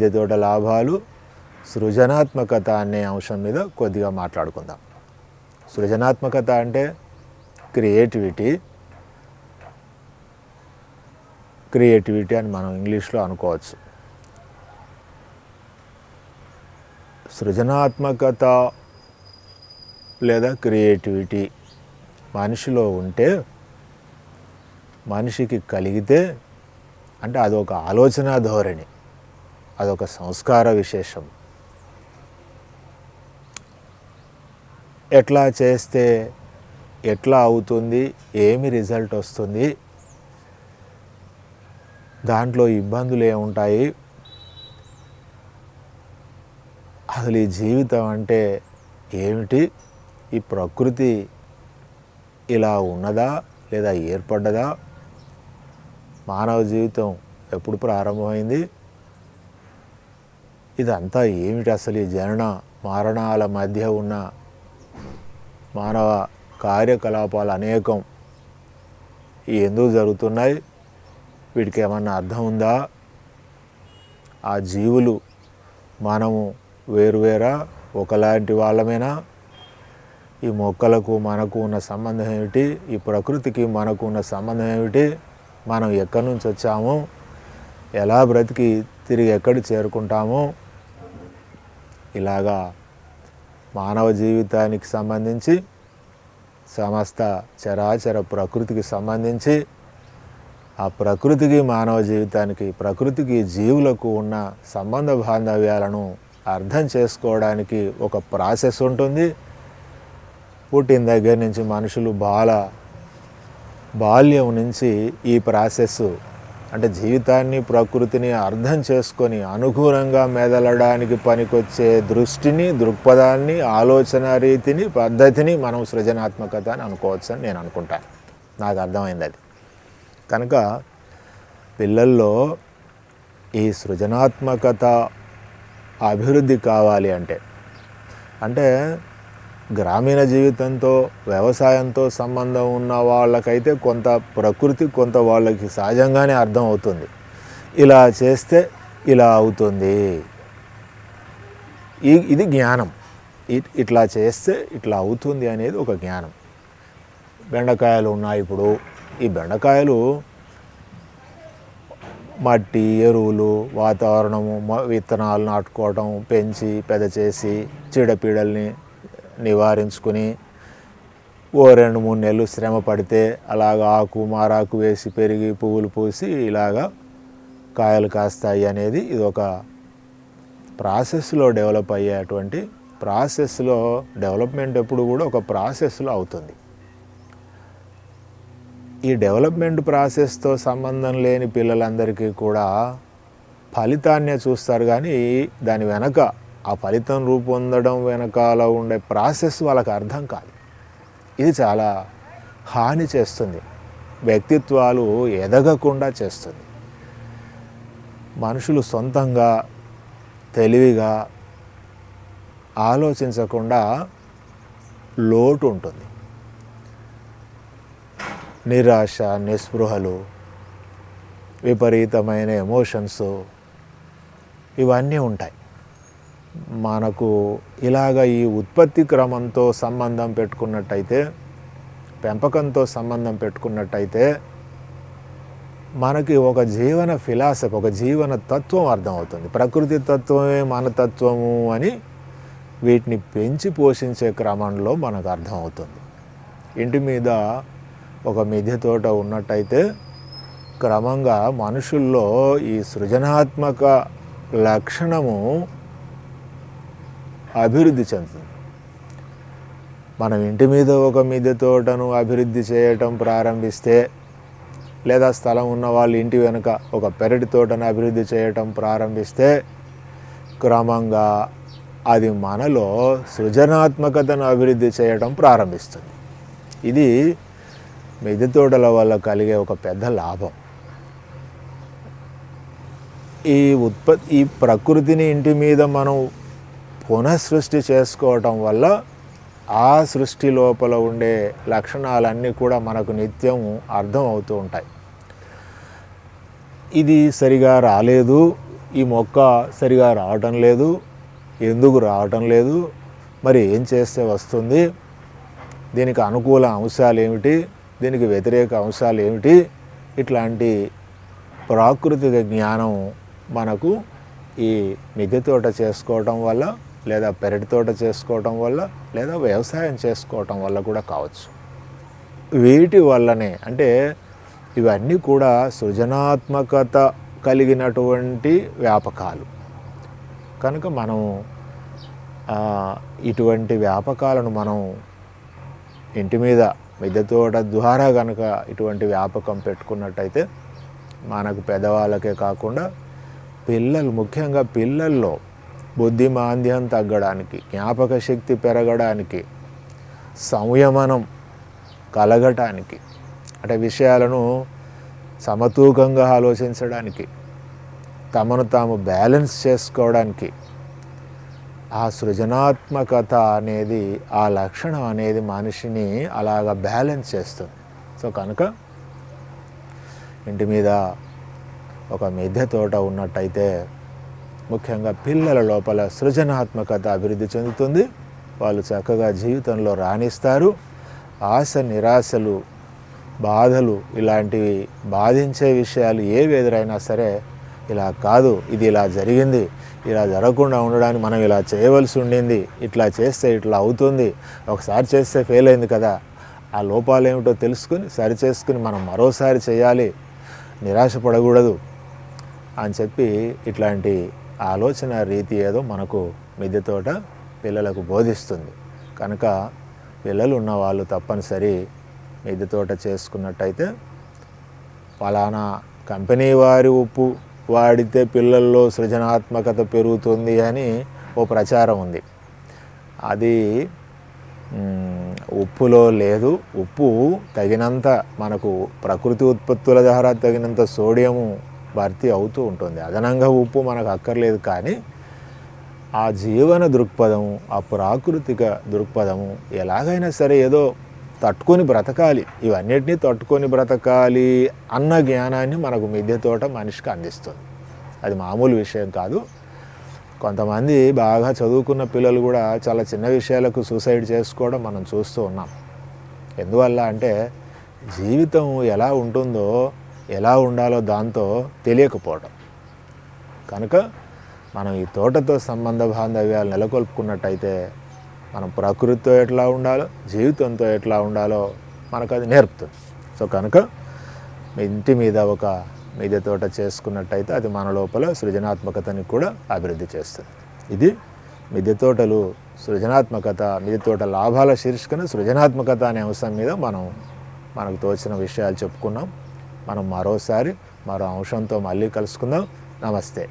మిద్దె తోట లాభాలు సృజనాత్మకత అనే అంశం మీద కొద్దిగా మాట్లాడుకుందాం. సృజనాత్మకత అంటే క్రియేటివిటీ. క్రియేటివిటీ అని మనం ఇంగ్లీష్లో అనుకోవచ్చు. సృజనాత్మకత లేదా క్రియేటివిటీ. మనిషిలో ఉంటే మనిషికి కలిగితే అంటే అదొక ఆలోచన ధోరణి. అదొక సంస్కార విశేషం. ఎట్లా చేస్తే ఎట్లా అవుతుంది ఏమి రిజల్ట్ వస్తుంది దాంట్లో ఇబ్బందులు ఏముంటాయి అసలు ఈ జీవితం అంటే ఏమిటి ఈ ప్రకృతి ఇలా ఉన్నదా లేదా ఏర్పడ్డదా మానవ జీవితం ఎప్పుడు ప్రారంభమైంది ఇదంతా ఏమిటి అసలు ఈ జనన మరణాల మధ్య ఉన్న మానవ కార్యకలాపాలు అనేకం? ఎందుకు జరుగుతున్నాయి? వీటికి ఏమన్నా అర్థం ఉందా? ఆ జీవులు మనము వేరువేరా ఒకలాంటి వాళ్ళమేనా? ఈ మొక్కలకు మనకు ఉన్న సంబంధం ఏమిటి? ఈ ప్రకృతికి మనకు ఉన్న సంబంధం ఏమిటి? మనం ఎక్కడి నుంచి వచ్చాము? ఎలా బ్రతికి తిరిగి ఎక్కడ చేరుకుంటాము? ఇలాగా మానవ జీవితానికి సంబంధించి సమస్త చరాచర ప్రకృతికి సంబంధించి ఆ ప్రకృతికి మానవ జీవితానికి ప్రకృతికి జీవులకు ఉన్న సంబంధ బాంధవ్యాలను అర్థం చేసుకోవడానికి ఒక ప్రాసెస్ ఉంటుంది. పుట్టిన దగ్గర నుంచి మనుషులు బాల బాల్యం నుంచి ఈ ప్రాసెస్ అంటే జీవితాన్ని ప్రకృతిని అర్థం చేసుకొని అనుకూలంగా మెదలడానికి పనికొచ్చే దృష్టిని దృక్పథాన్ని ఆలోచన రీతిని పద్ధతిని మనం సృజనాత్మకత అని అనుకోవచ్చు అని నేను అనుకుంటాను. నాకు అర్థమైంది అది. కనుక పిల్లల్లో ఈ సృజనాత్మకత అభివృద్ధి కావాలి అంటే అంటే గ్రామీణ జీవితంతో వ్యవసాయంతో సంబంధం ఉన్న వాళ్ళకైతే కొంత ప్రకృతి కొంత వాళ్ళకి సహజంగానే అర్థం అవుతుంది. ఇలా చేస్తే ఇలా అవుతుంది. ఈ ఇది జ్ఞానం. ఇట్లా చేస్తే ఇట్లా అవుతుంది అనేది ఒక జ్ఞానం. బెండకాయలు ఉన్నాయి ఇప్పుడు. ఈ బెండకాయలు మట్టి ఎరువులు వాతావరణము విత్తనాలు నాటుకోవటం పెంచి పెద్ద చేసి చీడపీడల్ని నివారించుకుని ఓ రెండు మూడు నెలలు శ్రమ పడితే అలాగ ఆకు మారాకు వేసి పెరిగి పువ్వులు పూసి ఇలాగా కాయలు కాస్తాయి అనేది ఇది ఒక ప్రాసెస్లో డెవలప్ అయ్యేటువంటి ప్రాసెస్లో డెవలప్మెంట్ ఎప్పుడు కూడా ఒక ప్రాసెస్లో అవుతుంది. ఈ డెవలప్మెంట్ ప్రాసెస్తో సంబంధం లేని పిల్లలందరికీ కూడా ఫలితాన్నే చూస్తారు కానీ దాని వెనక ఆ ఫలితం రూపొందడం వెనకాల ఉండే ప్రాసెస్ వాళ్ళకి అర్థం కాదు. ఇది చాలా హాని చేస్తుంది. వ్యక్తిత్వాలు ఎదగకుండా చేస్తుంది. మనుషులు సొంతంగా తెలివిగా ఆలోచించకుండా లోటు ఉంటుంది. నిరాశ నిస్పృహలు విపరీతమైన ఎమోషన్స్ ఇవన్నీ ఉంటాయి. మనకు ఇలాగ ఈ ఉత్పత్తి క్రమంతో సంబంధం పెట్టుకున్నట్టయితే పెంపకంతో సంబంధం పెట్టుకున్నట్టయితే మనకి ఒక జీవన ఫిలాసఫీ ఒక జీవన తత్వం అర్థమవుతుంది. ప్రకృతి తత్వమే మన తత్వము అని వీటిని పెంచి పోషించే క్రమంలో మనకు అర్థమవుతుంది. ఇంటి మీద ఒక మిద్దె తోట ఉన్నట్టయితే క్రమంగా మనుషుల్లో ఈ సృజనాత్మక లక్షణము అభివృద్ధి చెందుతుంది. మనం ఇంటి మీద ఒక మిద్దె తోటను అభివృద్ధి చేయటం ప్రారంభిస్తే లేదా స్థలం ఉన్న వాళ్ళు ఇంటి వెనుక ఒక పెరటి తోటను అభివృద్ధి చేయటం ప్రారంభిస్తే క్రమంగా అది మనలో సృజనాత్మకతను అభివృద్ధి చేయటం ప్రారంభిస్తుంది. ఇది మిద్దె తోటల వల్ల కలిగే ఒక పెద్ద లాభం. ఈ ఉత్పత్తి ఈ ప్రకృతిని ఇంటి మీద మనం పునఃసృష్టి చేసుకోవటం వల్ల ఆ సృష్టి లోపల ఉండే లక్షణాలన్నీ కూడా మనకు నిత్యం అర్థం అవుతూ ఉంటాయి. ఇది సరిగా రాలేదు ఈ మొక్క సరిగా రావటం లేదు ఎందుకు రావటం లేదు మరి ఏం చేస్తే వస్తుంది దీనికి అనుకూల అంశాలు ఏమిటి దీనికి వ్యతిరేక అంశాలు ఏమిటి ఇట్లాంటి ప్రాకృతిక జ్ఞానం మనకు ఈ మిద్దె తోట చేసుకోవటం వల్ల లేదా పెరటి తోట చేసుకోవటం వల్ల లేదా వ్యవసాయం చేసుకోవటం వల్ల కూడా కావచ్చు. వీటి వల్లనే అంటే ఇవన్నీ కూడా సృజనాత్మకత కలిగినటువంటి వ్యాపకాలు. కనుక మనం ఇటువంటి వ్యాపకాలను మనం ఇంటి మీద మిద్దె తోట ద్వారా కనుక ఇటువంటి వ్యాపకం పెట్టుకున్నట్టయితే మనకు పెద్దవాళ్ళకే కాకుండా పిల్లలు ముఖ్యంగా పిల్లల్లో బుద్ధిమాంద్యం తగ్గడానికి జ్ఞాపక శక్తి పెరగడానికి సంయమనం కలగటానికి అంటే విషయాలను సమతూకంగా ఆలోచించడానికి తమను తాము బ్యాలెన్స్ చేసుకోవడానికి ఆ సృజనాత్మకత అనేది ఆ లక్షణం అనేది మనిషిని అలాగ బ్యాలెన్స్ చేస్తుంది. సో కనుక ఇంటి మీద ఒక మిద్దె తోట ఉన్నట్టయితే ముఖ్యంగా పిల్లల లోపల సృజనాత్మకత అభివృద్ధి చెందుతుంది. వాళ్ళు చక్కగా జీవితంలో రాణిస్తారు. ఆశ నిరాశలు బాధలు ఇలాంటివి బాధించే విషయాలు ఏవి ఎదురైనా సరే ఇలా కాదు ఇది ఇలా జరిగింది ఇలా జరగకుండా ఉండడానికి మనం ఇలా చేయవలసి ఉండింది ఇట్లా చేస్తే ఇట్లా అవుతుంది ఒకసారి చేస్తే ఫెయిల్ అయింది కదా ఆ లోపాలు ఏమిటో తెలుసుకుని సరి చేసుకుని మనం మరోసారి చేయాలి నిరాశపడకూడదు అని చెప్పి ఇట్లాంటి ఆలోచన రీతి ఏదో మనకు మిద్దె తోట పిల్లలకు బోధిస్తుంది. కనుక పిల్లలు ఉన్న వాళ్ళు తప్పనిసరి మిద్దె తోట చేసుకున్నట్టయితే ఫలానా కంపెనీ వారి ఉప్పు వాడితే పిల్లల్లో సృజనాత్మకత పెరుగుతుంది అని ఓ ప్రచారం ఉంది. అది ఉప్పులో లేదు. ఉప్పు తగినంత మనకు ప్రకృతి ఉత్పత్తుల ద్వారా తగినంత సోడియము భర్తీ అవుతూ ఉంటుంది. అదనంగా ఉప్పు మనకు అక్కర్లేదు కానీ ఆ జీవన దృక్పథము ఆ ప్రాకృతిక దృక్పథము ఎలాగైనా సరే ఏదో తట్టుకొని బ్రతకాలి. ఇవన్నిటినీ తట్టుకొని బ్రతకాలి అన్న జ్ఞానాన్ని మనకు మిద్దె తోట మనిషికి అందిస్తుంది. అది మామూలు విషయం కాదు. కొంతమంది బాగా చదువుకున్న పిల్లలు కూడా చాలా చిన్న విషయాలకు సూసైడ్ చేసుకోవడం మనం చూస్తూ ఉన్నాం. ఎందువల్ల అంటే జీవితం ఎలా ఉంటుందో ఎలా ఉండాలో దాంతో తెలియకపోవడం. కనుక మనం ఈ తోటతో సంబంధ బాంధవ్యాలు నెలకొల్పుకున్నట్టయితే మనం ప్రకృతితో ఎట్లా ఉండాలో జీవితంతో ఎట్లా ఉండాలో మనకు అది నేర్పుతుంది. సో కనుక మీ ఇంటి మీద ఒక మిద్దె తోట చేసుకున్నట్టయితే అది మన లోపల సృజనాత్మకతని కూడా అభివృద్ధి చేస్తుంది. ఇది మిద్దె తోటలు సృజనాత్మకత మిద్దె తోట లాభాల శీర్షికను సృజనాత్మకత అనే అంశం మీద మనం మనకు తోచిన విషయాలు చెప్పుకున్నాం. మనం మరోసారి మరో అంశంతో మళ్ళీ కలుసుకుందాం. నమస్తే.